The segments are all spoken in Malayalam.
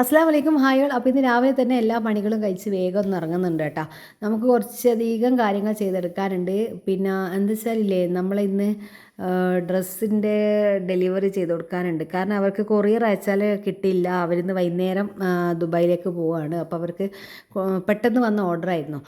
അസ്സാം വലൈക്കും ഹായോൾ അപ്പോൾ ഇന്ന് രാവിലെ തന്നെ എല്ലാ പണികളും കഴിച്ച് വേഗം ഒന്ന് ഇറങ്ങുന്നുണ്ട് കേട്ടോ. നമുക്ക് കുറച്ചധികം കാര്യങ്ങൾ ചെയ്തെടുക്കാനുണ്ട്. പിന്നെ എന്താ വെച്ചാലില്ലേ നമ്മളിന്ന് ഡ്രസ്സിന്റെ ഡെലിവറി ചെയ്ത് കൊടുക്കാനുണ്ട്. കാരണം അവർക്ക് കൊറിയർ അയച്ചാൽ കിട്ടിയില്ല. അവരിന്ന് വൈകുന്നേരം ദുബായിലേക്ക് പോവുകയാണ് അപ്പോൾ അവർക്ക് പെട്ടെന്ന് വന്ന ഓർഡർ ആയിരുന്നു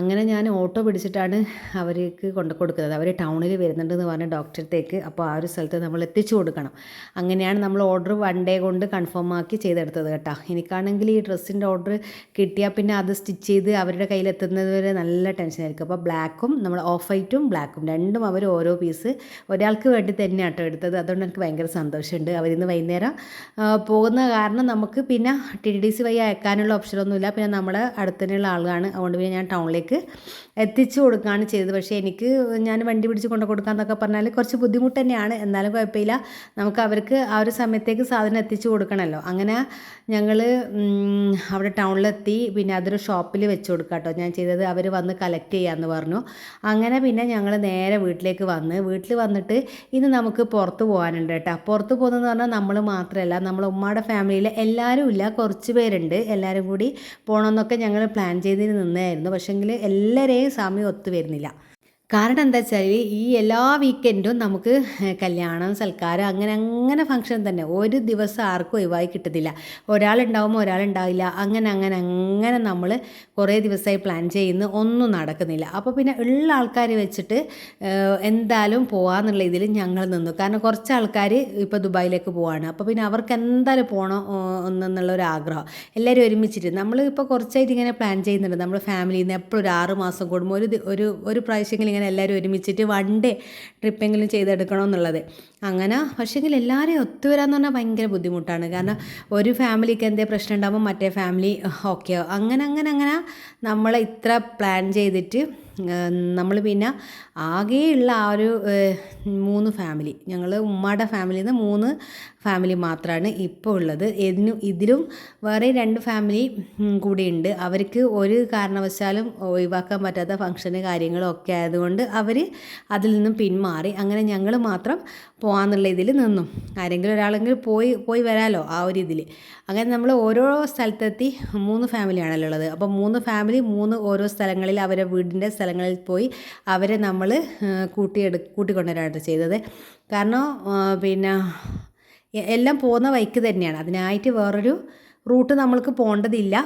അങ്ങനെ ഞാൻ ഓട്ടോ പിടിച്ചിട്ടാണ് അവർക്ക് കൊണ്ട് കൊടുക്കുന്നത്. അവർ ടൗണിൽ വരുന്നുണ്ടെന്ന് പറഞ്ഞ ഡോക്ടറത്തേക്ക് അപ്പോൾ ആ ഒരു സ്ഥലത്ത് നമ്മൾ എത്തിച്ചു കൊടുക്കണം. അങ്ങനെയാണ് നമ്മൾ ഓർഡർ വൺ ഡേ കൊണ്ട് കൺഫേം ആക്കി ചെയ്തെടുത്തത് കേട്ടോ. എനിക്കാണെങ്കിൽ ഈ ഡ്രസ്സിന്റെ ഓർഡർ കിട്ടിയാൽ പിന്നെ അത് സ്റ്റിച്ച് ചെയ്ത് അവരുടെ കയ്യിലെത്തുന്നത് വരെ നല്ല ടെൻഷനായിരിക്കും അപ്പോൾ ബ്ലാക്കും നമ്മൾ ഓഫ് വൈറ്റും ബ്ലാക്കും രണ്ടും അവർ ഓരോ പീസ് ഒരാൾക്ക് വേണ്ടി തന്നെ ആട്ടോ എടുത്തത്. അതുകൊണ്ട് എനിക്ക് ഭയങ്കര സന്തോഷമുണ്ട്. അവരിന്ന് വൈകുന്നേരം പോകുന്ന കാരണം നമുക്ക് പിന്നെ ടി ഡി സി വഴി അയക്കാനുള്ള ഓപ്ഷനൊന്നുമില്ല പിന്നെ നമ്മുടെ അടുത്തന്നെയുള്ള ആളാണ്. അതുകൊണ്ട് പിന്നെ ഞാൻ ടൗണിലേക്ക് എത്തിച്ചു കൊടുക്കുകയാണ് ചെയ്തത്. പക്ഷേ എനിക്ക് ഞാൻ വണ്ടി പിടിച്ച് കൊണ്ടു കൊടുക്കാന്നൊക്കെ പറഞ്ഞാൽ കുറച്ച് ബുദ്ധിമുട്ട് തന്നെയാണ്. എന്നാലും കുഴപ്പമില്ല. നമുക്ക് അവർക്ക് ആ ഒരു സമയത്തേക്ക് സാധനം എത്തിച്ചു കൊടുക്കണമല്ലോ. അങ്ങനെ ഞങ്ങൾ അവിടെ ടൗണിലെത്തി. പിന്നെ അതൊരു ഷോപ്പിൽ വെച്ച് കൊടുക്കുക കേട്ടോ. ഞാൻ ചെയ്തത് അവർ വന്ന് കളക്ട് ചെയ്യാമെന്ന് പറഞ്ഞു. അങ്ങനെ പിന്നെ ഞങ്ങൾ നേരെ വീട്ടിലേക്ക് വന്ന് വീട്ടിൽ വന്നിട്ട് ഇന്ന് നമുക്ക് പുറത്ത് പോകാനുണ്ട് കേട്ടോ. പുറത്ത് പോകുന്നതെന്ന് പറഞ്ഞാൽ നമ്മൾ മാത്രമല്ല നമ്മളെ ഉമ്മയുടെ ഫാമിലിയിൽ എല്ലാവരും ഇല്ല. കുറച്ച് പേരുണ്ട്. എല്ലാവരും കൂടി പോകണമെന്നൊക്കെ ഞങ്ങൾ പ്ലാൻ ചെയ്തിന് നിന്നായിരുന്നു പക്ഷേങ്കിൽ എല്ലാവരെയും സമയം ഒത്തു വരുന്നില്ല. കാരണം എന്താ വെച്ചാൽ ഈ എല്ലാ വീക്കെൻഡും നമുക്ക് കല്യാണം സൽക്കാരം അങ്ങനെ അങ്ങനെ ഫംഗ്ഷൻ തന്നെ. ഒരു ദിവസം ആർക്കും ഒഴിവായി കിട്ടത്തില്ല. ഒരാളുണ്ടാവുമ്പോൾ ഒരാളുണ്ടാവില്ല. അങ്ങനെ അങ്ങനെ അങ്ങനെ നമ്മൾ കുറേ ദിവസമായി പ്ലാൻ ചെയ്യുന്ന. ഒന്നും നടക്കുന്നില്ല. അപ്പോൾ പിന്നെ ഉള്ള ആൾക്കാർ വെച്ചിട്ട് എന്തായാലും പോകാന്നുള്ള ഇതിൽ ഞങ്ങൾ നിന്നു. കാരണം കുറച്ച് ആൾക്കാർ ഇപ്പോൾ ദുബായിലേക്ക് പോവാണ്. അപ്പോൾ പിന്നെ അവർക്ക് എന്തായാലും പോകണം എന്നുള്ള ഒരു ആഗ്രഹം. എല്ലാവരും ഒരുമിച്ചിട്ട് നമ്മൾ ഇപ്പോൾ കുറച്ചായിട്ട് ഇങ്ങനെ പ്ലാൻ ചെയ്യുന്നുണ്ട്. നമ്മൾ ഫാമിലിയിൽ നിന്ന് എപ്പോഴും ഒരു ആറ് മാസം കൂടുമ്പോൾ ഒരു ഒരു ഒരു പ്രാവശ്യമെങ്കിലും ഇങ്ങനെ എല്ലാവരും ഒരുമിച്ചിട്ട് വൺ ഡേ ട്രിപ്പെങ്കിലും ചെയ്തെടുക്കണം എന്നുള്ളത് അങ്ങനെ പക്ഷേങ്കിൽ എല്ലാവരെയും ഒത്തുവരാന്ന് പറഞ്ഞാൽ ഭയങ്കര ബുദ്ധിമുട്ടാണ്. കാരണം ഒരു ഫാമിലിക്ക് എന്തേ പ്രശ്നം ഉണ്ടാകുമ്പോൾ മറ്റേ ഫാമിലി ഓക്കെ അങ്ങനെ അങ്ങനെ അങ്ങനെ നമ്മൾ ഇത്ര പ്ലാൻ ചെയ്തിട്ട് നമ്മൾ പിന്നെ ആകെയുള്ള ആ ഒരു മൂന്ന് ഫാമിലി ഞങ്ങൾ ഉമ്മയുടെ ഫാമിലിയിൽ നിന്ന് മൂന്ന് ഫാമിലി മാത്രമാണ് ഇപ്പോൾ ഉള്ളത്. ഇതിനും ഇതിലും വേറെ രണ്ട് ഫാമിലി കൂടിയുണ്ട്. അവർക്ക് ഒരു കാരണവശാലും ഒഴിവാക്കാൻ പറ്റാത്ത ഫംഗ്ഷന് കാര്യങ്ങളും ഒക്കെ ആയതുകൊണ്ട് അവർ അതിൽ നിന്നും പിന്മാറി. അങ്ങനെ ഞങ്ങൾ മാത്രം പോകാന്നുള്ള ഇതിൽ നിന്നു. ആരെങ്കിലും ഒരാളെങ്കിലും പോയി പോയി വരാലോ ആ ഒരു ഇതിൽ അങ്ങനെ നമ്മൾ ഓരോ സ്ഥലത്തെത്തി മൂന്ന് ഫാമിലിയാണല്ലോ ഉള്ളത്. അപ്പോൾ മൂന്ന് ഫാമിലി മൂന്ന് ഓരോ സ്ഥലങ്ങളിൽ അവരെ വീടിന്റെ സ്ഥലങ്ങളിൽ പോയി അവരെ നമ്മൾ കൂട്ടിയെടു കൂട്ടിക്കൊണ്ടുവരാണ് ചെയ്തത്. കാരണം പിന്നെ എല്ലാം പോകുന്ന വഴിക്ക് തന്നെയാണ്. അതിനായിട്ട് വേറൊരു റൂട്ട് നമ്മൾക്ക് പോകേണ്ടതില്ല.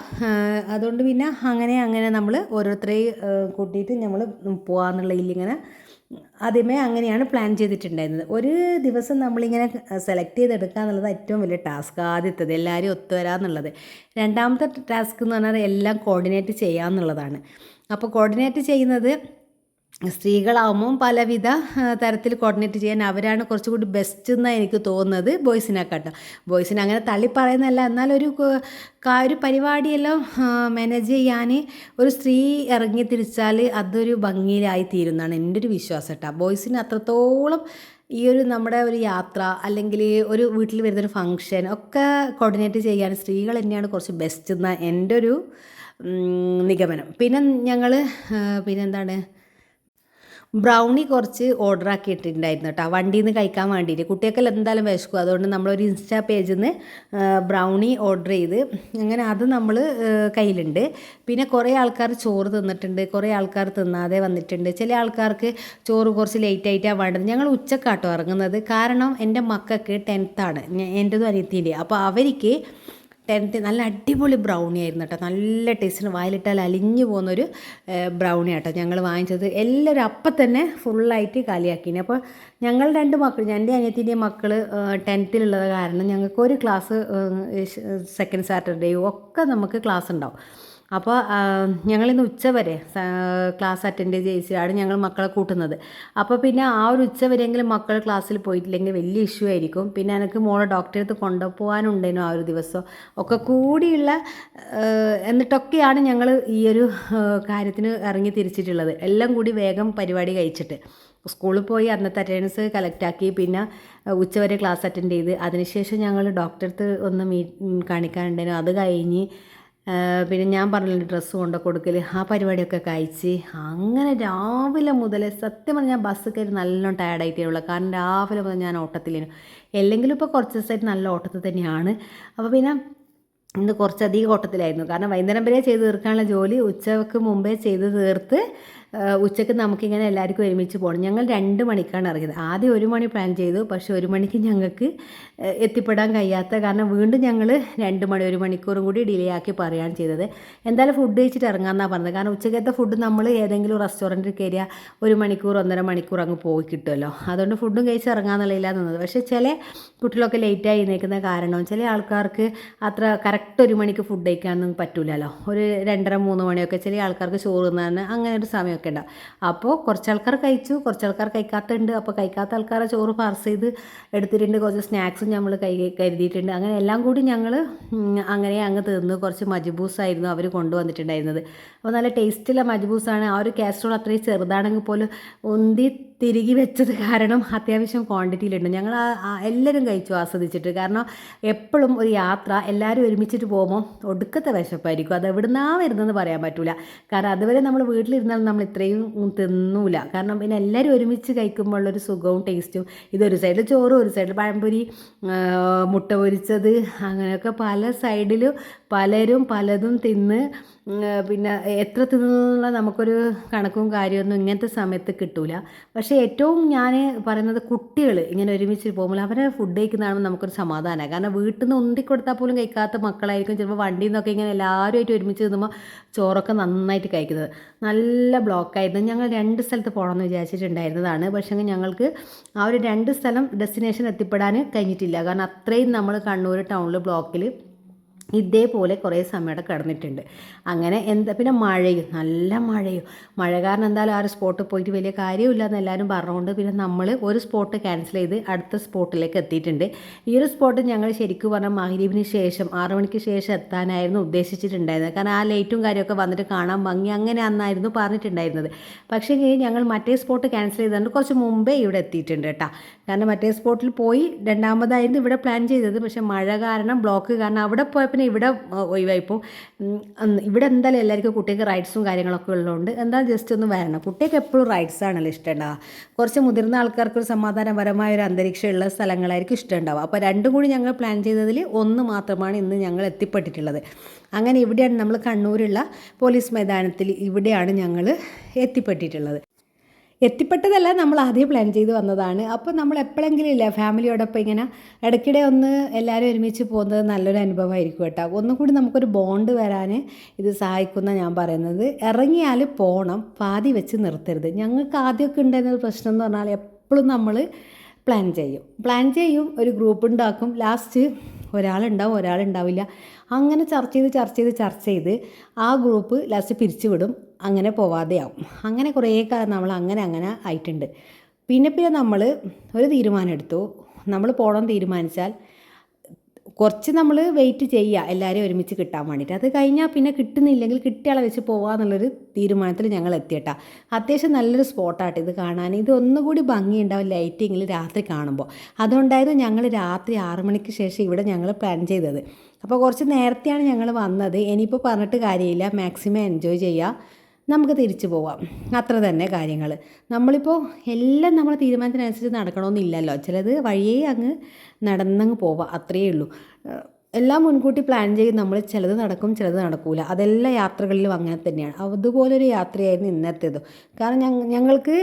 അതുകൊണ്ട് പിന്നെ അങ്ങനെ അങ്ങനെ നമ്മൾ ഓരോരുത്തരെയും കൂട്ടിയിട്ട് നമ്മൾ പോകാന്നുള്ള ഇല്ലിങ്ങനെ ആദ്യമേ അങ്ങനെയാണ് പ്ലാൻ ചെയ്തിട്ടുണ്ടായിരുന്നത്. ഒരു ദിവസം നമ്മളിങ്ങനെ സെലക്ട് ചെയ്തെടുക്കുക എന്നുള്ളത് ഏറ്റവും വലിയ ടാസ്ക് ആദ്യത്തേത്. എല്ലാവരും ഒത്തുവരാന്നുള്ളത് രണ്ടാമത്തെ ടാസ്ക് എന്ന് പറഞ്ഞാൽ എല്ലാം കോർഡിനേറ്റ് ചെയ്യാമെന്നുള്ളതാണ് അപ്പോൾ കോർഡിനേറ്റ് ചെയ്യുന്നത് സ്ത്രീകളാവുമ്പം പലവിധ തരത്തിൽ കോർഡിനേറ്റ് ചെയ്യാൻ അവരാണ് കുറച്ചുകൂടി ബെസ്റ്റ് എന്നാണ് എനിക്ക് തോന്നുന്നത് ബോയ്സിനെക്കാട്ടും ബോയ്സിനെ അങ്ങനെ തള്ളി പറയുന്നതല്ല. എന്നാലൊരു ഒരു പരിപാടിയെല്ലാം മാനേജ് ചെയ്യാൻ ഒരു സ്ത്രീ ഇറങ്ങി തിരിച്ചാൽ അതൊരു ഭംഗിയിലായി തീരുന്നതാണ് എന്റെ ഒരു വിശ്വാസം കേട്ടോ ബോയ്സിന് അത്രത്തോളം ഈ ഒരു നമ്മുടെ ഒരു യാത്ര അല്ലെങ്കിൽ ഒരു വീട്ടിൽ വരുന്നൊരു ഫംഗ്ഷൻ ഒക്കെ കോർഡിനേറ്റ് ചെയ്യാൻ സ്ത്രീകൾ തന്നെയാണ് കുറച്ച് ബെസ്റ്റ് എന്ന എന്റെ ഒരു നിഗമനം. പിന്നെ ഞങ്ങൾ പിന്നെന്താണ് ബ്രൗണി കുറച്ച് ഓർഡർ ആക്കിയിട്ടുണ്ടായിരുന്നു കേട്ടോ. വണ്ടിയിൽ നിന്ന് കഴിക്കാൻ വേണ്ടിയിട്ട് കുട്ടികൾക്കെല്ലാം എന്തായാലും വിശക്കും. അതുകൊണ്ട് നമ്മളൊരു ഇൻസ്റ്റാ പേജിൽ നിന്ന് ബ്രൗണി ഓർഡർ ചെയ്ത് അങ്ങനെ അത് നമ്മൾ കയ്യിലുണ്ട്. പിന്നെ കുറേ ആൾക്കാർ ചോറ് തിന്നിട്ടുണ്ട്. കുറേ ആൾക്കാർ തിന്നാതെ വന്നിട്ടുണ്ട്. ചില ആൾക്കാർക്ക് ചോറ് കുറച്ച് ലേറ്റ് ആയിട്ടാണ് വേണ്ടത്. ഞങ്ങൾ ഉച്ചക്കാട്ടോ ഇറങ്ങുന്നത്. കാരണം എന്റെ മക്കൾക്ക് ടെൻത്താണ് എന്റെതും അനിയത്തിന്റെ. അപ്പോൾ അവർക്ക് ടെൻത്ത് നല്ല അടിപൊളി ബ്രൗണി ആയിരുന്നു കേട്ടോ. നല്ല ടേസ്റ്റിന് വായിലിട്ടാൽ അലിഞ്ഞു പോകുന്നൊരു ബ്രൗണി ആട്ടോ ഞങ്ങൾ വാങ്ങിച്ചത്. എല്ലാവരും അപ്പം തന്നെ ഫുള്ളായിട്ട് കാലിയാക്കിന് അപ്പോൾ ഞങ്ങൾ രണ്ട് മക്കൾ എന്റെ അനിയത്തിന്റെയും മക്കൾ ടെൻത്തിലുള്ളത് കാരണം ഞങ്ങൾക്ക് ഒരു ക്ലാസ് സെക്കൻഡ് സാറ്റർഡേയും ഒക്കെ നമുക്ക് ക്ലാസ് ഉണ്ടാവും. അപ്പോൾ ഞങ്ങളിന്ന് ഉച്ചവരെ ക്ലാസ് അറ്റൻഡ് ചെയ്യിച്ചാണ് ഞങ്ങൾ മക്കളെ കൂട്ടുന്നത്. അപ്പോൾ പിന്നെ ആ ഒരു ഉച്ചവരെയെങ്കിലും മക്കൾ ക്ലാസ്സിൽ പോയിട്ടില്ലെങ്കിൽ വലിയ ഇഷ്യൂ ആയിരിക്കും. പിന്നെ എനിക്ക് മോളെ ഡോക്ടറെ അടുത്ത് കൊണ്ടുപോകാനുണ്ടേനു ആ ഒരു ദിവസം. ഒക്കെ കൂടിയുള്ള എന്നിട്ടൊക്കെയാണ് ഞങ്ങൾ ഈ ഒരു കാര്യത്തിന് ഇറങ്ങി തിരിച്ചിട്ടുള്ളത്. എല്ലാം കൂടി വേഗം പരിപാടി കഴിച്ചിട്ട്. സ്കൂളിൽ പോയി അന്നത്തെ അറ്റൻഡൻസ് കളക്ട് ആക്കി പിന്നെ ഉച്ചവരെ ക്ലാസ് അറ്റൻഡ് ചെയ്ത്. അതിനുശേഷം ഞങ്ങൾ ഡോക്ടറെ അടുത്ത് ഒന്ന് മീ കാണിക്കാനുണ്ടായിരുന്നു. അത് കഴിഞ്ഞ് പിന്നെ ഞാൻ പറഞ്ഞില്ല ഡ്രസ്സ് കൊണ്ട് കൊടുക്കൽ ആ പരിപാടിയൊക്കെ കഴിച്ച് അങ്ങനെ രാവിലെ മുതൽ സത്യം പറഞ്ഞാൽ ബസ് കയറി നല്ലോണം ടയർഡായിട്ടേ ഉള്ളൂ. കാരണം രാവിലെ മുതൽ ഞാൻ ഓട്ടത്തിലേനു അല്ലെങ്കിലും ഇപ്പോൾ കുറച്ച് ദിവസമായിട്ട് നല്ല ഓട്ടത്തിൽ തന്നെയാണ്. അപ്പോൾ പിന്നെ ഇന്ന് കുറച്ചധികം ഓട്ടത്തിലായിരുന്നു. കാരണം വൈകുന്നേരം വരെ ചെയ്ത് തീർക്കാനുള്ള ജോലി ഉച്ചയ്ക്ക് മുമ്പേ ചെയ്ത് തീർത്ത് ഉച്ചയ്ക്ക് നമുക്കിങ്ങനെ എല്ലാവർക്കും ഒരുമിച്ച് പോകണം. ഞങ്ങൾ രണ്ട് മണിക്കാണ് ഇറങ്ങിയത്. ആദ്യം ഒരു മണി പ്ലാൻ ചെയ്തു. പക്ഷേ ഒരു മണിക്ക് ഞങ്ങൾക്ക് എത്തിപ്പെടാൻ കഴിയാത്ത കാരണം വീണ്ടും ഞങ്ങൾ രണ്ട് മണി ഒരു മണിക്കൂറും കൂടി ഡിലേ ആക്കി പറയുകയാണ് ചെയ്തത്. എന്തായാലും ഫുഡ് കഴിച്ചിട്ട് ഇറങ്ങാമെന്നാണ് പറഞ്ഞത്. കാരണം ഉച്ചക്കത്തെ ഫുഡ് നമ്മൾ ഏതെങ്കിലും റെസ്റ്റോറന്റിൽ കയറിയാൽ ഒരു മണിക്കൂർ ഒന്നര മണിക്കൂർ അങ്ങ് പോയി കിട്ടുമല്ലോ. അതുകൊണ്ട് ഫുഡും കഴിച്ച് ഇറങ്ങാമെന്നുള്ളതിലാണ് നിന്നത് പക്ഷേ ചില കുട്ടികളൊക്കെ ലേറ്റായി നിൽക്കുന്ന കാരണം ചില ആൾക്കാർക്ക് അത്ര കറക്റ്റ് ഒരു മണിക്ക് ഫുഡ് കഴിക്കാനൊന്നും പറ്റൂലല്ലോ. ഒരു രണ്ടര മൂന്ന് മണിയൊക്കെ ചില ആൾക്കാർക്ക് ചോറ് തിന്നാൻ അങ്ങനെ ഒരു സമയമൊക്കെ ഉണ്ടാവും അപ്പോൾ കുറച്ച് ആൾക്കാർ കഴിച്ചു കുറച്ച് ആൾക്കാർ കഴിക്കാത്തുണ്ട്. അപ്പോൾ കഴിക്കാത്ത ആൾക്കാരെ ചോറ് പാർസ് ചെയ്ത് എടുത്തിട്ടുണ്ട്. കുറച്ച് സ്നാക്സും നമ്മൾ കൈ കരുതിയിട്ടുണ്ട്. അങ്ങനെ എല്ലാം കൂടി ഞങ്ങൾ അങ്ങനെ അങ്ങ് തീർന്നു കുറച്ച് മജ്ബൂസായിരുന്നു അവർ കൊണ്ടുവന്നിട്ടുണ്ടായിരുന്നത്. അപ്പോൾ നല്ല ടേസ്റ്റുള്ള മജ്ബൂസാണ്. ആ ഒരു കാസ്ട്രോൾ അത്രയും ചെറുതാണെങ്കിൽ പോലും ഉന്തി തിരികെ വെച്ചത് കാരണം അത്യാവശ്യം ക്വാണ്ടിറ്റിയിലുണ്ട്. ഞങ്ങൾ എല്ലാവരും കഴിച്ചു ആസ്വദിച്ചിട്ട്. കാരണം എപ്പോഴും ഒരു യാത്ര എല്ലാവരും ഒരുമിച്ചിട്ട് പോകുമ്പോൾ ഒടുക്കത്തെ വിശപ്പായിരിക്കും. അത് എവിടുന്നാ വരുന്നതെന്ന് പറയാൻ പറ്റില്ല കാരണം അതുവരെ നമ്മൾ വീട്ടിലിരുന്നാൽ നമ്മൾ ഇത്രയും തിന്നൂല. കാരണം പിന്നെ എല്ലാവരും ഒരുമിച്ച് കഴിക്കുമ്പോഴുള്ളൊരു സുഖവും ടേസ്റ്റും ഇതൊരു സൈഡിൽ ചോറ് ഒരു സൈഡിൽ പഴംപൊരി മുട്ട പൊരിച്ചത് അങ്ങനെയൊക്കെ പല സൈഡിലും പലരും പലതും തിന്ന് പിന്നെ എത്ര തിന്നുള്ള നമുക്കൊരു കണക്കും കാര്യമൊന്നും ഇങ്ങനത്തെ സമയത്ത് കിട്ടൂല. പക്ഷേ ഏറ്റവും ഞാൻ പറയുന്നത് കുട്ടികൾ ഇങ്ങനെ ഒരുമിച്ച് പോകുമ്പോൾ അവരെ ഫുഡ് കഴിക്കുന്നതാണ് നമുക്കൊരു സമാധാനം കാരണം വീട്ടിൽ നിന്ന് ഉന്തി കൊടുത്താൽ പോലും കഴിക്കാത്ത മക്കളായിരിക്കും ചിലപ്പോൾ വണ്ടിയിൽ നിന്നൊക്കെ ഇങ്ങനെ എല്ലാവരുമായിട്ട് ഒരുമിച്ച് നിന്നുമ്പോൾ ചോറൊക്കെ നന്നായിട്ട് കഴിക്കുന്നത്. നല്ല ബ്ലോക്കായിരുന്നു ഞങ്ങൾ രണ്ട് സ്ഥലത്ത് പോകണമെന്ന് വിചാരിച്ചിട്ടുണ്ടായിരുന്നതാണ്. പക്ഷേ ഞങ്ങൾക്ക് ആ ഒരു രണ്ട് സ്ഥലം ഡെസ്റ്റിനേഷൻ എത്തിപ്പെടാൻ കഴിഞ്ഞിട്ടില്ല. കാരണം അത്രയും നമ്മൾ കണ്ണൂർ ടൗണിൽ ബ്ലോക്കിൽ ഇതേപോലെ കുറേ സമയം അവിടെ കിടന്നിട്ടുണ്ട്. അങ്ങനെ എന്താ പിന്നെ മഴയും നല്ല മഴയും. മഴ കാരണം എന്തായാലും ആ ഒരു സ്പോട്ടിൽ പോയിട്ട് വലിയ കാര്യമില്ല എന്ന് എല്ലാവരും പറഞ്ഞുകൊണ്ട് പിന്നെ നമ്മൾ ഒരു സ്പോട്ട് ക്യാൻസൽ ചെയ്ത് അടുത്ത സ്പോട്ടിലേക്ക് എത്തിയിട്ടുണ്ട്. ഈ ഒരു സ്പോട്ട് ഞങ്ങൾ ശരിക്കും പറഞ്ഞാൽ മഹരീബിന് ശേഷം ആറു മണിക്ക് ശേഷം എത്താനായിരുന്നു ഉദ്ദേശിച്ചിട്ടുണ്ടായിരുന്നത്. കാരണം ആ ലൈറ്റും കാര്യമൊക്കെ വന്നിട്ട് കാണാൻ ഭംഗി അങ്ങനെ അന്നായിരുന്നു പറഞ്ഞിട്ടുണ്ടായിരുന്നത്. പക്ഷേ ഞങ്ങൾ മറ്റേ സ്പോട്ട് ക്യാൻസൽ ചെയ്തുകൊണ്ട് കുറച്ച് മുമ്പേ ഇവിടെ എത്തിയിട്ടുണ്ട് കേട്ടോ. കാരണം മറ്റേ സ്പോട്ടിൽ പോയി രണ്ടാമതായിരുന്നു ഇവിടെ പ്ലാൻ ചെയ്തത്. പക്ഷേ മഴ കാരണം ബ്ലോക്ക് കാരണം അവിടെ പോയപ്പോൾ ഇവിടെ ആ, ഒഴിവായിപ്പോൾ ഇവിടെ എന്തായാലും എല്ലാവർക്കും കുട്ടികൾക്ക് റൈറ്റ്സും കാര്യങ്ങളൊക്കെ ഉള്ളതുകൊണ്ട് എന്താ ജസ്റ്റ് ഒന്ന് വരണം. കുട്ടികൾക്ക് എപ്പോഴും റൈറ്റ്സ് ആണല്ലോ ഇഷ്ടമുണ്ടാവുക. കുറച്ച് മുതിർന്ന ആൾക്കാർക്ക് ഒരു സമാധാനപരമായ ഒരു അന്തരീക്ഷമുള്ള സ്ഥലങ്ങളായിരിക്കും ഇഷ്ടമുണ്ടാവുക. അപ്പോൾ രണ്ടും കൂടി ഞങ്ങൾ പ്ലാൻ ചെയ്തതിൽ ഒന്ന് മാത്രമാണ് ഇന്ന് ഞങ്ങൾ എത്തിപ്പെട്ടിട്ടുള്ളത്. അങ്ങനെ ഇവിടെയാണ് നമ്മൾ കണ്ണൂരുള്ള പോലീസ് മൈതാനത്തിൽ ഇവിടെയാണ് ഞങ്ങൾ എത്തിപ്പെട്ടിട്ടുള്ളത്. എത്തിപ്പെട്ടതല്ല നമ്മൾ ആദ്യം പ്ലാൻ ചെയ്ത് വന്നതാണ്. അപ്പോൾ നമ്മൾ എപ്പോഴെങ്കിലും ഇല്ല ഫാമിലിയോടൊപ്പം ഇങ്ങനെ ഇടയ്ക്കിടെ ഒന്ന് എല്ലാവരും ഒരുമിച്ച് പോകുന്നത് നല്ലൊരു അനുഭവമായിരിക്കും കേട്ടോ. ഒന്നും കൂടി നമുക്കൊരു ബോണ്ട് വരാൻ ഇത് സഹായിക്കുന്ന ഞാൻ പറയുന്നത്. ഇറങ്ങിയാൽ പോകണം പാതി വെച്ച് നിർത്തരുത്. ഞങ്ങൾക്ക് ആദ്യമൊക്കെ ഉണ്ടായിരുന്ന ഒരു പ്രശ്നം എന്ന് പറഞ്ഞാൽ എപ്പോഴും നമ്മൾ പ്ലാൻ ചെയ്യും. പ്ലാൻ ചെയ്യും ഒരു ഗ്രൂപ്പ് ഉണ്ടാക്കും. ലാസ്റ്റ് ഒരാളുണ്ടാവും ഒരാളുണ്ടാവില്ല. അങ്ങനെ ചർച്ച ചെയ്ത് ചർച്ച ചെയ്ത് ചർച്ച ചെയ്ത് ആ ഗ്രൂപ്പ് ലാസ്റ്റ് പിരിച്ചു വിടും അങ്ങനെ പോവാതെയാവും അങ്ങനെ കുറേ കാലം നമ്മൾ അങ്ങനെ അങ്ങനെ ആയിട്ടുണ്ട്. പിന്നെ പിന്നെ നമ്മൾ ഒരു തീരുമാനം എടുത്തു. നമ്മൾ പോകണം തീരുമാനിച്ചാൽ കുറച്ച് നമ്മൾ വെയിറ്റ് ചെയ്യുക എല്ലാവരെയും ഒരുമിച്ച് കിട്ടാൻ വേണ്ടിയിട്ട്. അത് കഴിഞ്ഞാൽ പിന്നെ കിട്ടുന്നില്ലെങ്കിൽ കിട്ടിയാളെ വെച്ച് പോകാമെന്നുള്ളൊരു തീരുമാനത്തിൽ ഞങ്ങൾ എത്തിയട്ടാ. അത്യാവശ്യം നല്ലൊരു സ്പോട്ടാട്ടോ ഇത് കാണാൻ. ഇത് ഒന്നുകൂടി ഭംഗിയുണ്ടാവും ലൈറ്റിങ്ങിൽ രാത്രി കാണുമ്പോൾ. അതുകൊണ്ടായിരുന്നു ഞങ്ങൾ രാത്രി ആറു മണിക്ക് ശേഷം ഇവിടെ ഞങ്ങൾ പ്ലാൻ ചെയ്തത്. അപ്പോൾ കുറച്ച് നേരത്തെയാണ് ഞങ്ങൾ വന്നത്. ഇനിയിപ്പോൾ പറഞ്ഞിട്ട് കാര്യമില്ല. മാക്സിമം എൻജോയ് ചെയ്യുക നമുക്ക് തിരിച്ചു പോവാം. അത്ര തന്നെ കാര്യങ്ങൾ നമ്മളിപ്പോൾ എല്ലാം നമ്മൾ തീരുമാനത്തിനനുസരിച്ച് നടക്കണമെന്നില്ലല്ലോ ചിലത് വഴിയേ അങ്ങ് നടന്നങ്ങ് പോവാം. അത്രയേ ഉള്ളൂ. എല്ലാം മുൻകൂട്ടി പ്ലാൻ ചെയ്ത് നമ്മൾ ചിലത് നടക്കും ചിലത് നടക്കില്ല അതെല്ലാ യാത്രകളിലും അങ്ങനെ തന്നെയാണ്. അതുപോലൊരു യാത്രയായിരുന്നു ഇന്നത്തേത്. കാരണം ഞങ്ങ ഞങ്ങൾക്ക്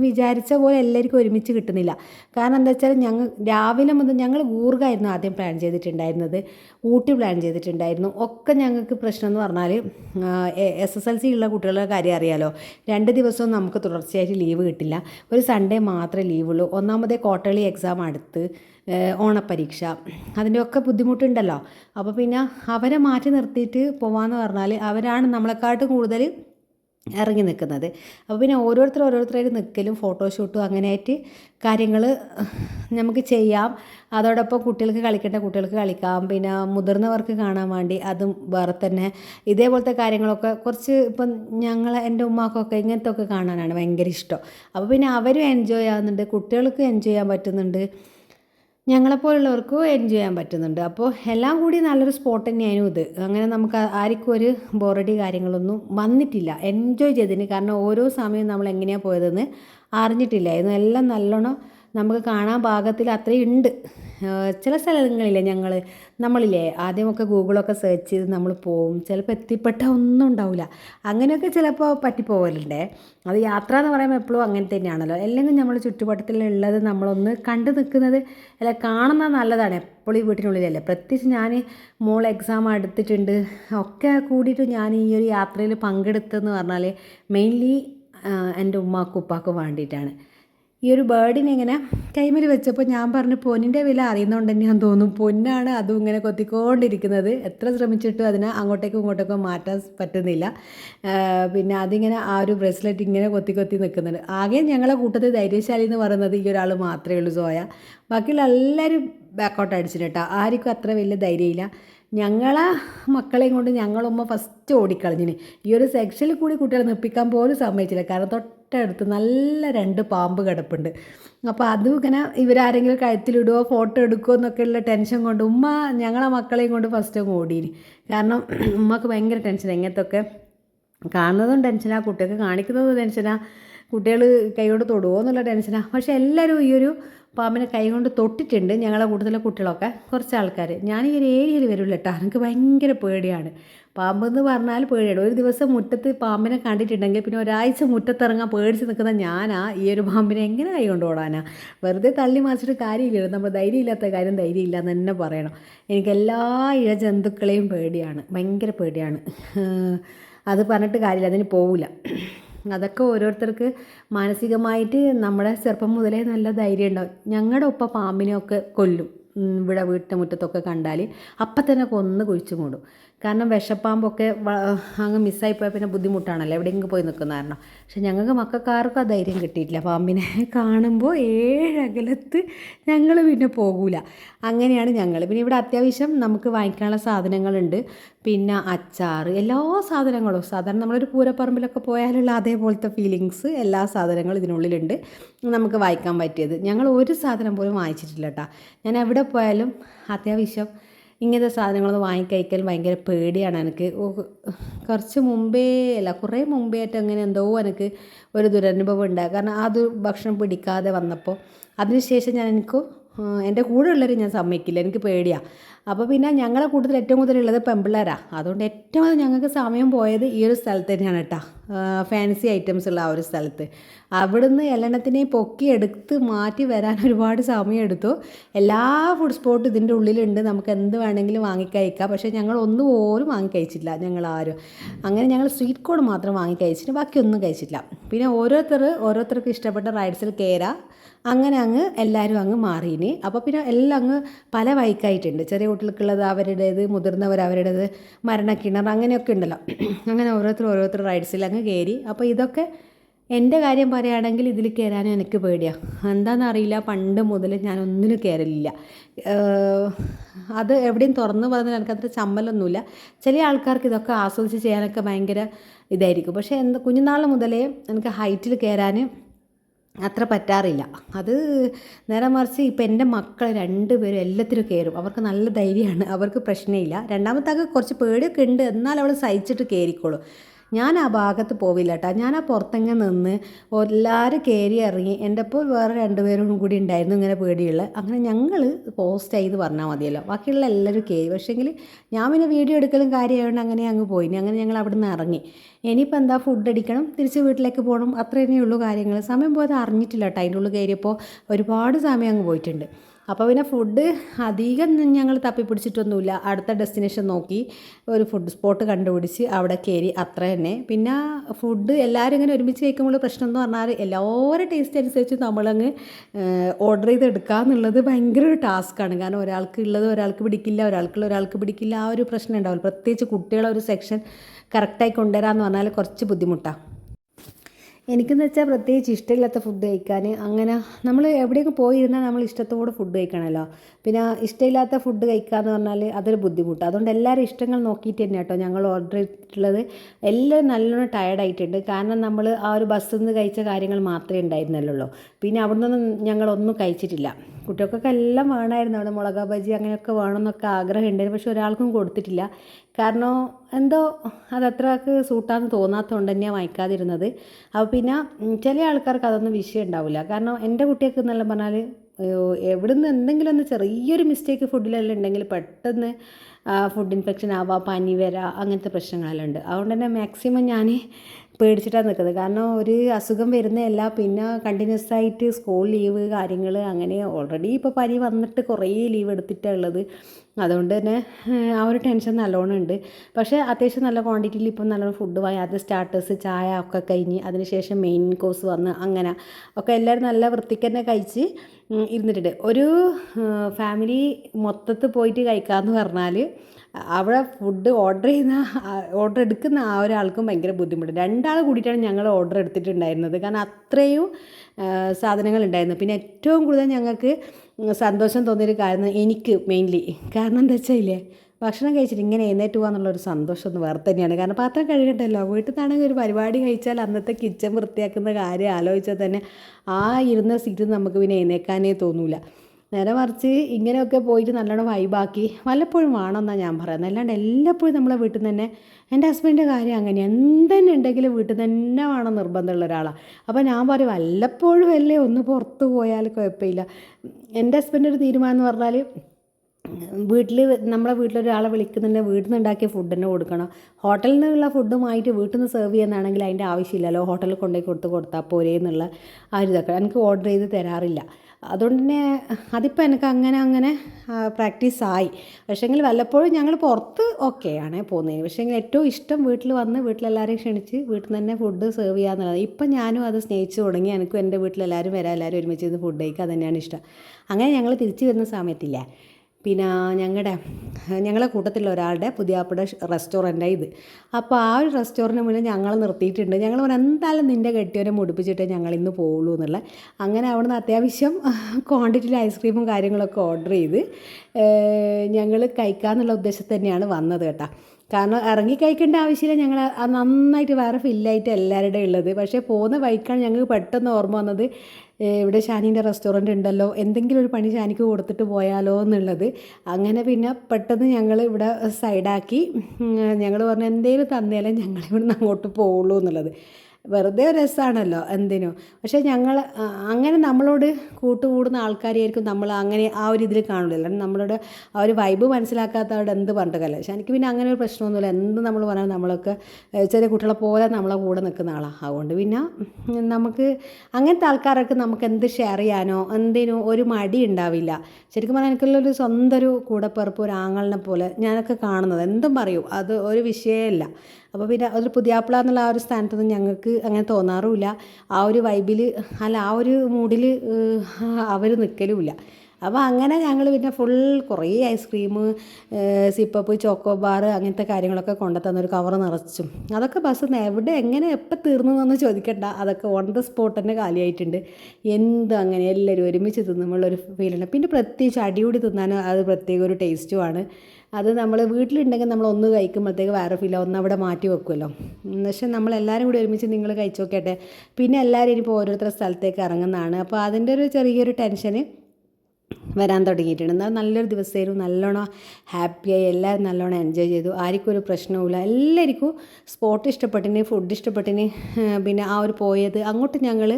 വിചാരിച്ച പോലെ എല്ലാവർക്കും ഒരുമിച്ച് കിട്ടുന്നില്ല. കാരണം എന്താ വെച്ചാൽ ഞങ്ങൾ രാവിലെ മുതൽ ഞങ്ങൾ ഊർഗായിരുന്നു ആദ്യം പ്ലാൻ ചെയ്തിട്ടുണ്ടായിരുന്നത്. ഊട്ടി പ്ലാൻ ചെയ്തിട്ടുണ്ടായിരുന്നു. ഒക്കെ ഞങ്ങൾക്ക് പ്രശ്നം എന്ന് പറഞ്ഞാൽ എസ് എസ് എൽ സി ഉള്ള കുട്ടികളുടെ കാര്യം അറിയാലോ. രണ്ട് ദിവസവും നമുക്ക് തുടർച്ചയായിട്ട് ലീവ് കിട്ടില്ല. ഒരു സൺഡേ മാത്രമേ ലീവുള്ളൂ ഒന്നാമതേ ക്വാർട്ടർലി എക്സാം അടുത്ത്. ഓണപ്പരീക്ഷ. അതിന്റെയൊക്കെ ബുദ്ധിമുട്ടുണ്ടല്ലോ. അപ്പോൾ പിന്നെ അവരെ മാറ്റി നിർത്തിയിട്ട് പോവാന്ന് പറഞ്ഞാൽ അവരാണ് നമ്മളെക്കാട്ടും കൂടുതൽ ഇറങ്ങി നിൽക്കുന്നത് അപ്പോൾ പിന്നെ ഓരോരുത്തർ ഓരോരുത്തരായിട്ട് നിൽക്കലും ഫോട്ടോഷൂട്ടും അങ്ങനെയായിട്ട് കാര്യങ്ങൾ നമുക്ക് ചെയ്യാം. അതോടൊപ്പം കുട്ടികൾക്ക് കളിക്കേണ്ട കുട്ടികൾക്ക് കളിക്കാം. പിന്നെ മുതിർന്നവർക്ക് കാണാൻ വേണ്ടി അതും വേറെ തന്നെ. ഇതേപോലത്തെ കാര്യങ്ങളൊക്കെ കുറച്ച് ഇപ്പം ഞങ്ങൾ എന്റെ ഉമ്മാക്കൊക്കെ ഇങ്ങനത്തെ ഒക്കെ കാണാനാണ് ഭയങ്കര ഇഷ്ടം. അപ്പോൾ പിന്നെ അവരും എൻജോയ് ആവുന്നുണ്ട്. കുട്ടികൾക്ക് എൻജോയ് ചെയ്യാൻ പറ്റുന്നുണ്ട്. ഞങ്ങളെപ്പോലുള്ളവർക്കും എൻജോയ് ചെയ്യാൻ പറ്റുന്നുണ്ട്. അപ്പോൾ എല്ലാം കൂടി നല്ലൊരു സ്പോട്ട് തന്നെയായിരുന്നു ഇത്. അങ്ങനെ നമുക്ക് ആർക്കും ഒരു ബോറടി കാര്യങ്ങളൊന്നും വന്നിട്ടില്ല. എൻജോയ് ചെയ്തതിന് കാരണം ഓരോ സമയവും നമ്മൾ എങ്ങനെയാണ് പോയതെന്ന് അറിഞ്ഞിട്ടില്ലായിരുന്നു എല്ലാം നല്ലോണം നമുക്ക് കാണാൻ പാകത്തിൽ അത്രയും ഉണ്ട്. ചില സ്ഥലങ്ങളില്ലേ ഞങ്ങൾ നമ്മളില്ലേ ആദ്യമൊക്കെ ഗൂഗിളൊക്കെ സെർച്ച് ചെയ്ത് നമ്മൾ പോവും. ചിലപ്പോൾ എത്തിപ്പെട്ട ഒന്നും ഉണ്ടാവില്ല അങ്ങനെയൊക്കെ ചിലപ്പോൾ പറ്റിപ്പോകലുണ്ടേ അത് യാത്ര എന്ന് പറയുമ്പോൾ എപ്പോഴും അങ്ങനെ തന്നെയാണല്ലോ. അല്ലെങ്കിൽ നമ്മൾ ചുറ്റുപാടത്തിലുള്ളത് നമ്മളൊന്ന് കണ്ടു നിൽക്കുന്നത് അല്ല കാണുന്നത് നല്ലതാണ് എപ്പോഴും ഈ വീട്ടിനുള്ളിലല്ലേ. പ്രത്യേകിച്ച് ഞാൻ മോൾ എക്സാം എടുത്തിട്ടുണ്ട്. ഒക്കെ കൂടിയിട്ട് ഞാൻ ഈ ഒരു യാത്രയിൽ പങ്കെടുത്തതെന്ന് പറഞ്ഞാൽ മെയിൻലി എന്റെ ഉമ്മാക്കും ഉപ്പാക്കും വേണ്ടിയിട്ടാണ്. ഈ ഒരു ബേർഡിനെ ഇങ്ങനെ കൈമിൽ വെച്ചപ്പോൾ ഞാൻ പറഞ്ഞു പൊന്നിന്റെ വില അറിയുന്നതുകൊണ്ട് ഞാൻ തോന്നും പൊന്നാണ് അതും ഇങ്ങനെ കൊത്തിക്കൊണ്ടിരിക്കുന്നത്. എത്ര ശ്രമിച്ചിട്ടും അതിനെ അങ്ങോട്ടേക്കും ഇങ്ങോട്ടേക്കും മാറ്റാൻ പറ്റുന്നില്ല. പിന്നെ അതിങ്ങനെ ആ ഒരു ബ്രേസ്ലെറ്റ് ഇങ്ങനെ കൊത്തി കൊത്തി നിൽക്കുന്നുണ്ട്. ആകെ ഞങ്ങളെ കൂട്ടത്തിൽ ധൈര്യശാലി എന്ന് പറയുന്നത് ഈ ഒരാൾ മാത്രമേ ഉള്ളൂ സോയ. ബാക്കിയുള്ള എല്ലാവരും ബാക്കൗട്ട് അടിച്ചിട്ട്. കേട്ടോ ആർക്കും അത്ര വലിയ ധൈര്യമില്ല. ഞങ്ങളെ മക്കളെയും കൊണ്ട് ഞങ്ങളുമ്മ ഫസ്റ്റ് ഓടിക്കളഞ്ഞിന്. ഈ ഒരു സെക്ഷനിൽ കൂടി കുട്ടികളെ നിർപ്പിക്കാൻ പോലും സമ്മതിച്ചില്ല. കാരണം തൊട്ടടുത്ത് നല്ല രണ്ട് പാമ്പ് കിടപ്പുണ്ട്. അപ്പോൾ അതും ഇങ്ങനെ ഇവരാരെങ്കിലും കഴുത്തിലിടുവോ ഫോട്ടോ എടുക്കുമോ എന്നൊക്കെയുള്ള ടെൻഷൻ കൊണ്ട് ഉമ്മ ഞങ്ങളെ മക്കളെയും കൊണ്ട് ഫസ്റ്റ് അങ്ങ് ഓടിയിന്. കാരണം ഉമ്മക്ക് ഭയങ്കര ടെൻഷൻ എങ്ങനത്തൊക്കെ കാണുന്നതും ടെൻഷനാണ് കുട്ടികൾക്ക് കാണിക്കുന്നതും ടെൻഷനാണ് കുട്ടികൾ കൈകൊണ്ട് തൊടുവോ എന്നുള്ള ടെൻഷനാണ് പക്ഷേ എല്ലാവരും ഈ ഒരു പാമ്പിനെ കൈ കൊണ്ട് തൊട്ടിട്ടുണ്ട് ഞങ്ങളെ കൂട്ടത്തിലെ കുട്ടികളൊക്കെ കുറച്ച് ആൾക്കാർ ഞാൻ ഈ ഒരു ഏരിയയിൽ വരില്ല കേട്ടോ എനിക്ക് ഭയങ്കര പേടിയാണ്. പാമ്പ് എന്ന് പറഞ്ഞാൽ പേടിയാണ്. ഒരു ദിവസം മുറ്റത്ത് പാമ്പിനെ കണ്ടിട്ടുണ്ടെങ്കിൽ പിന്നെ ഒരാഴ്ച മുറ്റത്തിറങ്ങാൻ പേടിച്ച് നിൽക്കുന്ന ഞാനാ ഈ ഒരു പാമ്പിനെ എങ്ങനെ കൈ കൊണ്ട് ഓടാനാ വെറുതെ തള്ളി മറിച്ചിട്ട് കാര്യമില്ലല്ലോ. നമ്മൾ ധൈര്യമില്ലാത്ത കാര്യം ധൈര്യമില്ല എന്ന് തന്നെ പറയണം. എനിക്ക് എല്ലാ ഇഴജന്തുക്കളെയും പേടിയാണ്. ഭയങ്കര പേടിയാണ്. അത് പറഞ്ഞിട്ട് കാര്യമില്ല. അതിന് പോവില്ല അതൊക്കെ ഓരോരുത്തർക്ക് മാനസികമായിട്ട് നമ്മുടെ ചെറുപ്പം മുതലേ നല്ല ധൈര്യം ഉണ്ടാവും. ഞങ്ങളുടെ ഒപ്പം പാമ്പിനെയൊക്കെ കൊല്ലും. ഇവിടെ വീട്ടുമുറ്റത്തൊക്കെ കണ്ടാൽ അപ്പം തന്നെ കൊന്ന് കുഴിച്ചു മൂടും. കാരണം വിഷപ്പാമ്പൊക്കെ അങ്ങ് മിസ്സായി പോയാൽ പിന്നെ ബുദ്ധിമുട്ടാണല്ലോ. എവിടെയെങ്കിലും പോയി നിൽക്കുന്ന കാരണം. പക്ഷെ ഞങ്ങൾക്ക് മക്കൾക്കാർക്കും ആ ധൈര്യം കിട്ടിയിട്ടില്ല. പാമ്പിനെ കാണുമ്പോൾ ഏഴകലത്ത് ഞങ്ങൾ പിന്നെ പോകൂല. അങ്ങനെയാണ് ഞങ്ങൾ പിന്നെ ഇവിടെ അത്യാവശ്യം നമുക്ക് വാങ്ങിക്കാനുള്ള സാധനങ്ങളുണ്ട്. പിന്നെ അച്ചാർ എല്ലാ സാധനങ്ങളും. സാധാരണ നമ്മളൊരു പൂരപ്പറമ്പിലൊക്കെ പോയാലുള്ള അതേപോലത്തെ ഫീലിങ്സ് എല്ലാ സാധനങ്ങളും ഇതിനുള്ളിലുണ്ട്. നമുക്ക് വായിക്കാൻ പറ്റിയത്. ഞങ്ങൾ ഒരു സാധനം പോലും വാങ്ങിച്ചിട്ടില്ല കേട്ടോ ഞാൻ എവിടെ പോയാലും അത്യാവശ്യം ഇങ്ങനത്തെ സാധനങ്ങളൊന്നും വാങ്ങിക്കഴിക്കാൻ ഭയങ്കര പേടിയാണ് എനിക്ക്. കുറച്ച് മുമ്പേ അല്ല കുറേ മുമ്പേ ആയിട്ട് അങ്ങനെ എന്തോ എനിക്ക് ഒരു ദുരനുഭവം ഉണ്ടായി. കാരണം അത് ഭക്ഷണം പിടിക്കാതെ വന്നപ്പോൾ. അതിനുശേഷം ഞാൻ എനിക്ക് എന്റെ കൂടെ ഉള്ളവരെ ഞാൻ സമ്മതിക്കില്ല. എനിക്ക് പേടിയാണ് അപ്പോൾ പിന്നെ ഞങ്ങളെ കൂട്ടത്തിൽ ഏറ്റവും കൂടുതലുള്ളത് പെമ്പിള്ളേരാണ് അതുകൊണ്ട് ഏറ്റവും കൂടുതൽ ഞങ്ങൾക്ക് സമയം പോയത് ഈ ഒരു സ്ഥലത്ത് തന്നെയാണ് കേട്ടോ ഫാൻസി ഐറ്റംസ് ഉള്ള ആ ഒരു സ്ഥലത്ത്. അവിടുന്ന് എല്ലെണ്ണത്തിനെ പൊക്കി എടുത്ത് മാറ്റി വരാൻ ഒരുപാട് സമയം എടുത്തു. എല്ലാ ഫുഡ് സ്പോട്ടും ഇതിന്റെ ഉള്ളിലുണ്ട്. നമുക്ക് എന്ത് വേണമെങ്കിലും വാങ്ങിക്കഴിക്കാം പക്ഷേ ഞങ്ങൾ ഒന്നും പോലും വാങ്ങിക്കഴിച്ചില്ല ഞങ്ങൾ ആരും. അങ്ങനെ ഞങ്ങൾ സ്വീറ്റ് കോൺ മാത്രം വാങ്ങിക്കഴിച്ചിട്ട് ബാക്കിയൊന്നും കഴിച്ചില്ല. പിന്നെ ഓരോരുത്തർ ഓരോരുത്തർക്ക് ഇഷ്ടപ്പെട്ട റൈഡ്സിൽ കയറാം അങ്ങനെ അങ്ങ് എല്ലാവരും അങ്ങ് മാറിയിന്. അപ്പോൾ പിന്നെ എല്ലാം അങ്ങ് പല വൈക്കായിട്ടുണ്ട് ചെറിയ കുട്ടികൾക്കുള്ളത് അവരുടേത് മുതിർന്നവർ അവരുടേത് മരണക്കിണർ അങ്ങനെയൊക്കെ ഉണ്ടല്ലോ. അങ്ങനെ ഓരോരുത്തർ ഓരോരുത്തർ റൈഡ്സിൽ അങ്ങ് കയറി. അപ്പോൾ ഇതൊക്കെ എന്റെ കാര്യം പറയുകയാണെങ്കിൽ ഇതിൽ കയറാൻ എനിക്ക് പേടിയാണ് എന്താണെന്ന് അറിയില്ല. പണ്ട് മുതൽ ഞാൻ ഒന്നിനും കയറില്ല അത് എവിടെയും തുറന്നു പറഞ്ഞാൽ എനിക്കത്ര ചമ്മലൊന്നുമില്ല. ചില ആൾക്കാർക്ക് ഇതൊക്കെ ആസ്വദിച്ച് ചെയ്യാനൊക്കെ ഭയങ്കര ഇതായിരിക്കും. പക്ഷേ എന്താ കുഞ്ഞുനാൾ മുതലേ എനിക്ക് ഹൈറ്റിൽ കയറാൻ അത്ര പറ്റാറില്ല. അത് നേരെ മറിച്ച് ഇപ്പം എന്റെ മക്കൾ രണ്ടുപേരും എല്ലാത്തിനും കയറും അവർക്ക് നല്ല ധൈര്യമാണ്. അവർക്ക് പ്രശ്നമില്ല. രണ്ടാമത്തെ കുറച്ച് പേടിയൊക്കെ ഉണ്ട്. എന്നാൽ അവൾ സഹിച്ചിട്ട് കയറിക്കോളും ഞാൻ ആ ഭാഗത്ത് പോവില്ല കേട്ടോ ഞാൻ ആ പുറത്തെങ്ങനെ നിന്ന് എല്ലാവരും കയറി ഇറങ്ങി എന്റെ ഒപ്പം വേറെ രണ്ടുപേരും കൂടി ഉണ്ടായിരുന്നു ഇങ്ങനെ പേടിയുള്ള. അങ്ങനെ ഞങ്ങൾ പോസ്റ്റ് ചെയ്ത് പറഞ്ഞാൽ മതിയല്ലോ. ബാക്കിയുള്ള എല്ലാവരും കയറി പക്ഷേങ്കിൽ ഞാൻ പിന്നെ വീഡിയോ എടുക്കലും കാര്യമായതുകൊണ്ട് അങ്ങനെ അങ്ങ് പോയി. അങ്ങനെ ഞങ്ങൾ അവിടെ നിന്ന് ഇറങ്ങി. ഇനിയിപ്പോൾ എന്താ ഫുഡ് അടിക്കണം? തിരിച്ച് വീട്ടിലേക്ക് പോകണം അത്ര തന്നെയുള്ളൂ കാര്യങ്ങൾ സമയം പോയത് അറിഞ്ഞിട്ടില്ല കേട്ടോ അതിന്റെ ഉള്ളിൽ കയറിയപ്പോൾ ഒരുപാട് സമയം അങ്ങ് പോയിട്ടുണ്ട്. അപ്പോൾ പിന്നെ ഫുഡ് അധികം ഞങ്ങൾ തപ്പിപ്പിടിച്ചിട്ടൊന്നുമില്ല. അടുത്ത ഡെസ്റ്റിനേഷൻ നോക്കി ഒരു ഫുഡ് സ്പോട്ട് കണ്ടുപിടിച്ച് അവിടെ കയറി അത്ര തന്നെ. പിന്നെ ഫുഡ് എല്ലാവരും ഇങ്ങനെ ഒരുമിച്ച് കഴിക്കുമ്പോൾ പ്രശ്നം എന്ന് പറഞ്ഞാൽ എല്ലാവരുടെ ടേസ്റ്റ് അനുസരിച്ച് നമ്മളങ്ങ് ഓർഡർ ചെയ്ത് എടുക്കുക എന്നുള്ളത് ഭയങ്കര ഒരു ടാസ്ക്കാണ് കാരണം ഒരാൾക്ക് ഉള്ളത് ഒരാൾക്ക് പിടിക്കില്ല ഒരാൾക്കുള്ള ഒരാൾക്ക് പിടിക്കില്ല ആ ഒരു പ്രശ്നം ഉണ്ടാവില്ല. പ്രത്യേകിച്ച് കുട്ടികളെ ഒരു സെക്ഷൻ കറക്റ്റായി കൊണ്ടുവരാമെന്ന് പറഞ്ഞാൽ കുറച്ച് ബുദ്ധിമുട്ടാണ് എനിക്കെന്ന് വെച്ചാൽ പ്രത്യേകിച്ച് ഇഷ്ടമില്ലാത്ത ഫുഡ് കഴിക്കാൻ. അങ്ങനെ നമ്മൾ എവിടെയൊക്കെ പോയിരുന്നാൽ നമ്മൾ ഇഷ്ടത്തോടെ ഫുഡ് കഴിക്കണമല്ലോ പിന്നെ ഇഷ്ടമില്ലാത്ത ഫുഡ് കഴിക്കുക എന്ന് പറഞ്ഞാൽ അതൊരു ബുദ്ധിമുട്ട്. അതുകൊണ്ട് എല്ലാവരും ഇഷ്ടങ്ങൾ നോക്കിയിട്ട് തന്നെ കേട്ടോ ഞങ്ങൾ ഓർഡർ ചെയ്തിട്ടുള്ളത് എല്ലാം നല്ലോണം ടയർഡായിട്ടുണ്ട് കാരണം നമ്മൾ ആ ഒരു ബസ്സിൽ നിന്ന് കഴിച്ച കാര്യങ്ങൾ മാത്രമേ ഉണ്ടായിരുന്നല്ലോ പിന്നെ അവിടെ നിന്നൊന്നും ഞങ്ങളൊന്നും കഴിച്ചിട്ടില്ല. കുട്ടികൾക്കൊക്കെ എല്ലാം വേണമായിരുന്നു. അവിടെ മുളക് ബജി അങ്ങനെയൊക്കെ വേണമെന്നൊക്കെ ആഗ്രഹം ഉണ്ടായിരുന്നു. പക്ഷെ ഒരാൾക്കും കൊടുത്തിട്ടില്ല. കാരണം എന്തോ അത് അത്രയ്ക്ക് സൂട്ടാന്ന് തോന്നാത്തതുകൊണ്ട് തന്നെയാണ് വായിക്കാതിരുന്നത് അപ്പോൾ പിന്നെ ചില ആൾക്കാർക്ക് അതൊന്നും വിഷയം ഉണ്ടാവില്ല. കാരണം എന്റെ കുട്ടികൾക്ക് എന്നെല്ലാം പറഞ്ഞാൽ എവിടുന്ന് എന്തെങ്കിലും ഒന്ന് ചെറിയൊരു മിസ്റ്റേക്ക് ഫുഡിലെല്ലാം ഉണ്ടെങ്കിൽ പെട്ടെന്ന് ഫുഡ് ഇൻഫെക്ഷൻ ആവുക പനി വരാം അങ്ങനത്തെ പ്രശ്നങ്ങളെല്ലാം ഉണ്ട്. അതുകൊണ്ട് തന്നെ മാക്സിമം ഞാൻ പേടിച്ചിട്ടാണ് നിൽക്കുന്നത്. കാരണം ഒരു അസുഖം വരുന്നതല്ല പിന്നെ കണ്ടിന്യൂസ് ആയിട്ട് സ്കൂൾ ലീവ് കാര്യങ്ങൾ അങ്ങനെ ഓൾറെഡി ഇപ്പോൾ പനി വന്നിട്ട് കുറേ ലീവ് എടുത്തിട്ടാണ് ഉള്ളത്. അതുകൊണ്ട് തന്നെ ആ ഒരു ടെൻഷൻ നല്ലോണം ഉണ്ട്. പക്ഷേ അത്യാവശ്യം നല്ല ക്വാണ്ടിറ്റിയിൽ ഇപ്പം നല്ലോണം ഫുഡ് വാങ്ങി അത് സ്റ്റാർട്ടേഴ്സ് ചായ ഒക്കെ കഴിഞ്ഞ് അതിനുശേഷം മെയിൻ കോഴ്സ് വന്ന് അങ്ങനെ ഒക്കെ എല്ലാവരും നല്ല വൃത്തിക്ക് തന്നെ കഴിച്ച് ഇരുന്നിട്ടുണ്ട്. ഒരു ഫാമിലി മൊത്തത്തിൽ പോയിട്ട് കഴിക്കാമെന്ന് പറഞ്ഞാൽ അവിടെ ഫുഡ് ഓർഡർ ചെയ്യുന്ന ഓർഡർ എടുക്കുന്ന ആ ഒരാൾക്കും ഭയങ്കര ബുദ്ധിമുട്ട് രണ്ടാൾ കൂടിയിട്ടാണ് ഞങ്ങൾ ഓർഡർ എടുത്തിട്ടുണ്ടായിരുന്നത്. കാരണം അത്രയും സാധനങ്ങൾ ഉണ്ടായിരുന്നു. പിന്നെ ഏറ്റവും കൂടുതൽ ഞങ്ങൾക്ക് സന്തോഷം തോന്നിയൊരു കാരണം എനിക്ക് മെയിൻലി കാരണം എന്താ വെച്ചാൽ ഭക്ഷണം കഴിച്ചിട്ട് ഇങ്ങനെ എഴുന്നേറ്റ് പോകാന്നുള്ളൊരു സന്തോഷം ഒന്ന് വേറെ തന്നെയാണ്. കാരണം പാത്രം കഴുകണ്ടല്ലോ വീട്ടിൽ നിന്നാണെങ്കിൽ ഒരു പരിപാടി കഴിച്ചാൽ അന്നത്തെ കിച്ചൺ വൃത്തിയാക്കുന്ന കാര്യം ആലോചിച്ചാൽ തന്നെ ആ ഇരുന്ന സീറ്റ് നമുക്ക് പിന്നെ എഴുന്നേക്കാനേ തോന്നൂല. നേരെ മറിച്ച് ഇങ്ങനെയൊക്കെ പോയിട്ട് നല്ലോണം വൈബാക്കി വല്ലപ്പോഴും വേണമെന്നാണ് ഞാൻ പറയുന്നത് അല്ലാണ്ട് എല്ലാപ്പോഴും നമ്മളെ വീട്ടിൽ നിന്ന് തന്നെ എന്റെ ഹസ്ബൻഡിന്റെ കാര്യം അങ്ങനെ എന്തെന്നെ ഉണ്ടെങ്കിലും വീട്ടിൽ തന്നെ വേണം നിർബന്ധമുള്ള ഒരാളാണ്. അപ്പോൾ ഞാൻ പറയും വല്ലപ്പോഴും അല്ലേ ഒന്ന് പുറത്ത് പോയാൽ കുഴപ്പമില്ല. എന്റെ ഹസ്ബൻഡിന്റെ ഒരു തീരുമാനം എന്ന് പറഞ്ഞാൽ വീട്ടിൽ നമ്മളെ വീട്ടിലൊരാളെ വിളിക്കുന്നുണ്ടെങ്കിൽ വീട്ടിൽ നിന്ന് ഉണ്ടാക്കിയ ഫുഡ് തന്നെ കൊടുക്കണം. ഹോട്ടലിൽ നിന്നുള്ള ഫുഡുമായിട്ട് വീട്ടിൽ നിന്ന് സെർവ് ചെയ്യുന്നതാണെങ്കിൽ അതിന്റെ ആവശ്യമില്ലല്ലോ. ഹോട്ടലിൽ കൊണ്ടുപോയി കൊടുത്ത് കൊടുത്താൽ പോരേ എന്നുള്ള ആ ഒരു ഇതൊക്കെ. എനിക്ക് ഓർഡർ ചെയ്ത് തരാറില്ല. അതുകൊണ്ട് തന്നെ അതിപ്പോൾ എനിക്ക് അങ്ങനെ അങ്ങനെ പ്രാക്ടീസ് ആയി. പക്ഷേങ്കിൽ വല്ലപ്പോഴും ഞങ്ങൾ പുറത്ത് ഓക്കെ ആണ് പോകുന്നതിന് പക്ഷേങ്കിൽ ഏറ്റവും ഇഷ്ടം വീട്ടിൽ വന്ന് വീട്ടിലെല്ലാവരെയും ക്ഷണിച്ച് വീട്ടിൽ നിന്ന് തന്നെ ഫുഡ് സെർവ് ചെയ്യുക എന്നുള്ളത് ഇപ്പം ഞാനും അത് സ്നേഹിച്ച് തുടങ്ങി. എനിക്കും എന്റെ വീട്ടിലെല്ലാവരും വരാം എല്ലാവരും ഒരുമിച്ച് ഇരുന്ന് ഫുഡ് കഴിക്കുക തന്നെയാണ് ഇഷ്ടം. അങ്ങനെ ഞങ്ങൾ തിരിച്ചു വരുന്ന സമയത്തില്ലേ. പിന്നെ ഞങ്ങളുടെ ഞങ്ങളെ കൂട്ടത്തിലുള്ള ഒരാളുടെ പുതിയാപ്പുഴ റെസ്റ്റോറന്റാണ് ഇത്. അപ്പോൾ ആ ഒരു റെസ്റ്റോറന്റ് മുന്നിൽ ഞങ്ങൾ നിർത്തിയിട്ടുണ്ട്. ഞങ്ങൾ എന്തായാലും നിന്റെ കെട്ടിയവരെ മുടിപ്പിച്ചിട്ടേ ഞങ്ങൾ ഇന്ന് പോകുള്ളൂ എന്നുള്ള. അങ്ങനെ അവിടുന്ന് അത്യാവശ്യം ക്വാണ്ടിറ്റിയിൽ ഐസ്ക്രീമും കാര്യങ്ങളൊക്കെ ഓർഡർ ചെയ്ത് ഞങ്ങൾ കഴിക്കാമെന്നുള്ള ഉദ്ദേശത്തിൽ തന്നെയാണ് വന്നത് കേട്ടോ. കാരണം ഇറങ്ങി കഴിക്കേണ്ട ആവശ്യമില്ല. ഞങ്ങൾ നന്നായിട്ട് വേറെ ഫില്ലായിട്ട് എല്ലാവരുടെയും ഉള്ളത്. പക്ഷേ പോകുന്ന വഴിക്കാണ് ഞങ്ങൾക്ക് പെട്ടെന്ന് ഓർമ്മ വന്നത്. ഇവിടെ ഷാനീന്റെ റെസ്റ്റോറന്റ് ഉണ്ടല്ലോ എന്തെങ്കിലും ഒരു പണി ഷാനിക്ക് കൊടുത്തിട്ട് പോയാലോ എന്നുള്ളത്. അങ്ങനെ പിന്നെ പെട്ടെന്ന് ഞങ്ങൾ ഇവിടെ സൈഡാക്കി. ഞങ്ങൾ പറഞ്ഞു എന്തെങ്കിലും തന്നേലേ ഞങ്ങൾ ഇവിടുന്ന് അങ്ങോട്ട് പോവുള്ളൂ എന്നുള്ളത്. വെറുതെ ഒരു രസമാണല്ലോ എന്തിനോ. പക്ഷേ ഞങ്ങൾ അങ്ങനെ നമ്മളോട് കൂട്ടുകൂടുന്ന ആൾക്കാരെയായിരിക്കും നമ്മൾ അങ്ങനെ ആ ഒരു ഇതിൽ കാണില്ല നമ്മളോട് ആ ഒരു വൈബ് മനസ്സിലാക്കാത്തവരുടെ എന്ത് പറഞ്ഞിട്ട് കല്ല പക്ഷേ എനിക്ക് പിന്നെ അങ്ങനെ ഒരു പ്രശ്നമൊന്നുമില്ല. എന്ത് നമ്മൾ പറഞ്ഞാൽ നമ്മളൊക്കെ ചെറിയ കുട്ടികളെ പോലെ നമ്മളെ കൂടെ നിൽക്കുന്ന ആളാണ് അതുകൊണ്ട് പിന്നെ നമുക്ക് അങ്ങനത്തെ ആൾക്കാരൊക്കെ നമുക്ക് എന്ത് ഷെയർ ചെയ്യാനോ എന്തിനോ ഒരു മടി ഉണ്ടാവില്ല. ശരിക്കും പറഞ്ഞാൽ എനിക്കുള്ളൊരു സ്വന്തം ഒരു കൂടപ്പിറപ്പ് ഒരു ആങ്ങളിനെ പോലെ ഞാനൊക്കെ കാണുന്നത്. എന്തും പറയും. അത് ഒരു വിഷയമല്ല അപ്പോൾ പിന്നെ ഒരു പുതിയാപ്പിള എന്നുള്ള ആ ഒരു സ്ഥാനത്തൊന്നും ഞങ്ങൾക്ക് അങ്ങനെ തോന്നാറുമില്ല. ആ ഒരു വൈബിൽ അല്ല ആ ഒരു മൂഡിൽ അവർ നിൽക്കലുമില്ല അപ്പോൾ അങ്ങനെ ഞങ്ങൾ പിന്നെ ഫുൾ കുറേ ഐസ്ക്രീം സിപ്പപ്പ് ചോക്കോ ബാർ അങ്ങനത്തെ കാര്യങ്ങളൊക്കെ കൊണ്ടുതന്ന ഒരു കവർ നിറച്ചും. അതൊക്കെ ബസ് എവിടെ എങ്ങനെ എപ്പോൾ തീർന്നു എന്ന് ചോദിക്കണ്ട. അതൊക്കെ ഓൺ ദ സ്പോട്ട് തന്നെ കാലിയായിട്ടുണ്ട്. എന്തും അങ്ങനെ എല്ലാവരും ഒരുമിച്ച് തിന്നുമ്പോഴുള്ളൊരു ഫീലുണ്ട് പിന്നെ പ്രത്യേകിച്ച് അടിയോടി തിന്നാനും അത് പ്രത്യേക ഒരു ടേസ്റ്റുമാണ് അത് നമ്മൾ വീട്ടിലുണ്ടെങ്കിൽ നമ്മൾ ഒന്ന് കഴിക്കുമ്പോഴത്തേക്ക് വേറെ ഫീല ഒന്ന് അവിടെ മാറ്റി വെക്കുമല്ലോ. പക്ഷെ നമ്മൾ എല്ലാവരും കൂടി ഒരുമിച്ച് നിങ്ങൾ കഴിച്ചു നോക്കട്ടെ പിന്നെ എല്ലാവരും ഇനിയിപ്പോൾ ഓരോരുത്തരുടെ സ്ഥലത്തേക്ക് ഇറങ്ങുന്നതാണ്. അപ്പോൾ അതിന്റെ ഒരു ചെറിയൊരു ടെൻഷന് വരാൻ തുടങ്ങിയിട്ടുണ്ട്. എന്നാൽ നല്ലൊരു ദിവസമായിരുന്നു. നല്ലോണം ഹാപ്പിയായി എല്ലാവരും നല്ലോണം എൻജോയ് ചെയ്തു. ആർക്കും ഒരു പ്രശ്നവുമില്ല. എല്ലാവർക്കും സ്പോട്ട് ഇഷ്ടപ്പെട്ടിന് ഫുഡ് ഇഷ്ടപ്പെട്ടിന് പിന്നെ ആ ഒരു പോയത്. അങ്ങോട്ട് ഞങ്ങൾ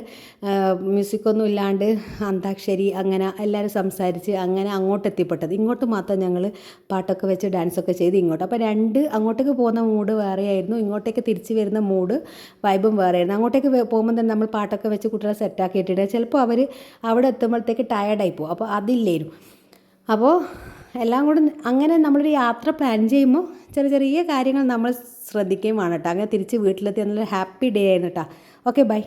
മ്യൂസിക്കൊന്നും ഇല്ലാണ്ട് അന്താക്ഷരി അങ്ങനെ എല്ലാവരും സംസാരിച്ച് അങ്ങനെ അങ്ങോട്ട് എത്തിപ്പെട്ടത്. ഇങ്ങോട്ട് മാത്രം ഞങ്ങൾ പാട്ടൊക്കെ വെച്ച് ഡാൻസൊക്കെ ചെയ്ത് ഇങ്ങോട്ട്. അപ്പോൾ രണ്ട് അങ്ങോട്ടേക്ക് പോകുന്ന മൂഡ് വേറെയായിരുന്നു. ഇങ്ങോട്ടേക്ക് തിരിച്ച് വരുന്ന മൂഡ് വൈബും വേറെയായിരുന്നു. അങ്ങോട്ടേക്ക് പോകുമ്പോൾ തന്നെ നമ്മൾ പാട്ടൊക്കെ വെച്ച് കുട്ടികളെ സെറ്റാക്കി ചിലപ്പോൾ അവർ അവിടെ എത്തുമ്പോഴത്തേക്ക് ടയർഡായി പോകും. അപ്പോൾ അതില്ലായിരുന്നു അപ്പോൾ എല്ലാം കൂടെ അങ്ങനെ നമ്മളൊരു യാത്ര പ്ലാൻ ചെയ്യുമ്പോൾ ചെറിയ ചെറിയ കാര്യങ്ങൾ നമ്മൾ ശ്രദ്ധിക്കുകയും വേണം കേട്ടോ അങ്ങനെ തിരിച്ച് വീട്ടിലെത്തി നല്ലൊരു ഹാപ്പി ഡേ ആയിരുന്നു കേട്ടോ ഓക്കെ ബൈ